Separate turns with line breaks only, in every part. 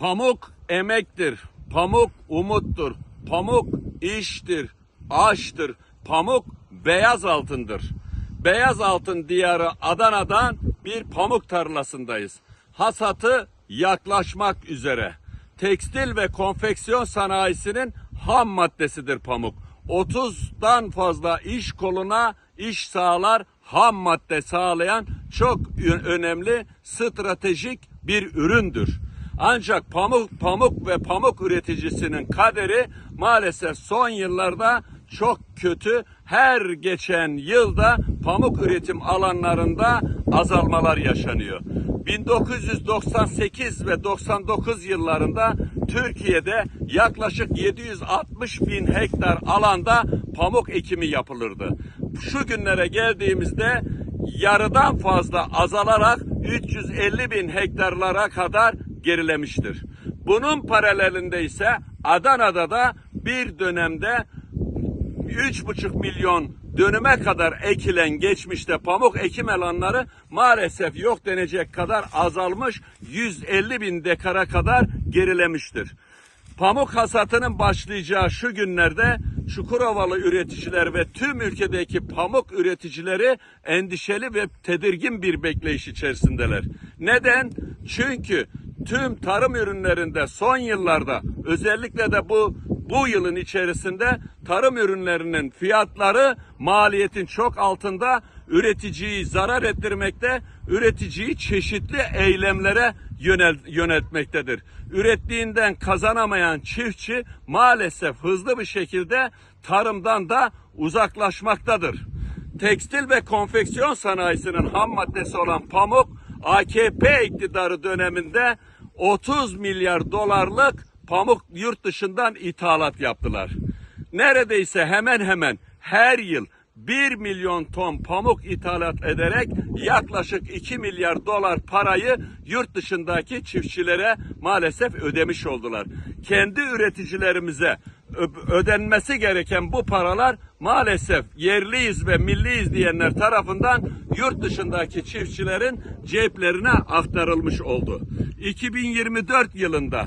Pamuk emektir. Pamuk umuttur. Pamuk iştir, aştır. Pamuk beyaz altındır. Beyaz altın diyarı Adana'dan bir pamuk tarlasındayız. Hasatı yaklaşmak üzere. Tekstil ve konfeksiyon sanayisinin ham maddesidir pamuk. 30'dan fazla iş koluna iş sağlar, ham madde sağlayan çok önemli stratejik bir üründür. Ancak pamuk pamuk ve pamuk üreticisinin kaderi maalesef son yıllarda çok kötü. Her geçen yılda pamuk üretim alanlarında azalmalar yaşanıyor. 1998 ve 99 yıllarında Türkiye'de yaklaşık 760 bin hektar alanda pamuk ekimi yapılırdı. Şu günlere geldiğimizde yarıdan fazla azalarak 350 bin hektarlara kadar gerilemiştir. Bunun paralelinde ise Adana'da da bir dönemde 3,5 milyon dönüme kadar ekilen geçmişte pamuk ekim alanları maalesef yok denecek kadar azalmış 150 bin dekara kadar gerilemiştir. Pamuk hasatının başlayacağı şu günlerde Çukurovalı üreticiler ve tüm ülkedeki pamuk üreticileri endişeli ve tedirgin bir bekleyiş içerisindeler. Neden? Çünkü tüm tarım ürünlerinde son yıllarda özellikle de bu bu yılın içerisinde tarım ürünlerinin fiyatları maliyetin çok altında üreticiyi zarar ettirmekte, üreticiyi çeşitli eylemlere yönel, yöneltmektedir. Ürettiğinden kazanamayan çiftçi maalesef hızlı bir şekilde tarımdan da uzaklaşmaktadır. Tekstil ve konfeksiyon sanayisinin ham maddesi olan pamuk AKP iktidarı döneminde 30 milyar dolarlık pamuk yurt dışından ithalat yaptılar. Neredeyse hemen hemen her yıl 1 milyon ton pamuk ithalat ederek yaklaşık 2 milyar dolar parayı yurt dışındaki çiftçilere maalesef ödemiş oldular. Kendi üreticilerimize ödenmesi gereken bu paralar maalesef yerliyiz ve milliyiz diyenler tarafından yurt dışındaki çiftçilerin ceplerine aktarılmış oldu. 2024 yılında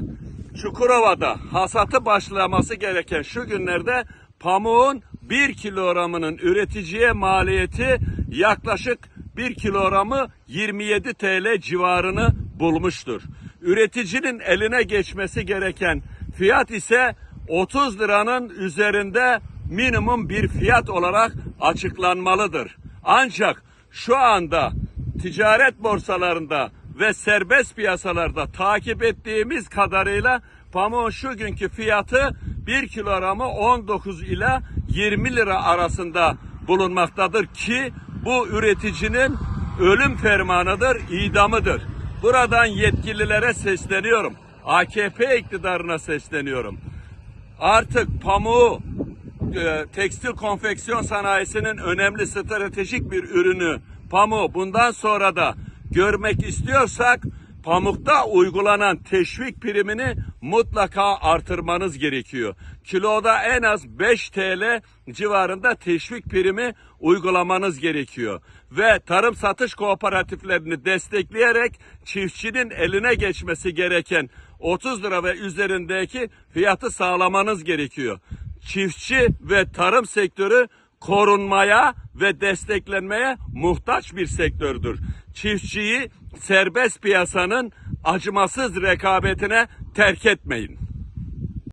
Çukurova'da hasatı başlaması gereken şu günlerde pamuğun 1 kilogramının üreticiye maliyeti yaklaşık 1 kilogramı 27 TL civarını bulmuştur. Üreticinin eline geçmesi gereken fiyat ise 30 liranın üzerinde minimum bir fiyat olarak açıklanmalıdır. Ancak şu anda ticaret borsalarında ve serbest piyasalarda takip ettiğimiz kadarıyla pamuğun şu günkü fiyatı 1 kilogramı 19 ila 20 lira arasında bulunmaktadır ki bu üreticinin ölüm fermanıdır, idamıdır. Buradan yetkililere sesleniyorum. AKP iktidarına sesleniyorum. Artık pamuğu e, tekstil konfeksiyon sanayisinin önemli stratejik bir ürünü pamuğu bundan sonra da görmek istiyorsak pamukta uygulanan teşvik primini mutlaka artırmanız gerekiyor. Kiloda en az 5 TL civarında teşvik primi uygulamanız gerekiyor. Ve tarım satış kooperatiflerini destekleyerek çiftçinin eline geçmesi gereken 30 lira ve üzerindeki fiyatı sağlamanız gerekiyor. Çiftçi ve tarım sektörü korunmaya ve desteklenmeye muhtaç bir sektördür. Çiftçiyi serbest piyasanın acımasız rekabetine terk etmeyin.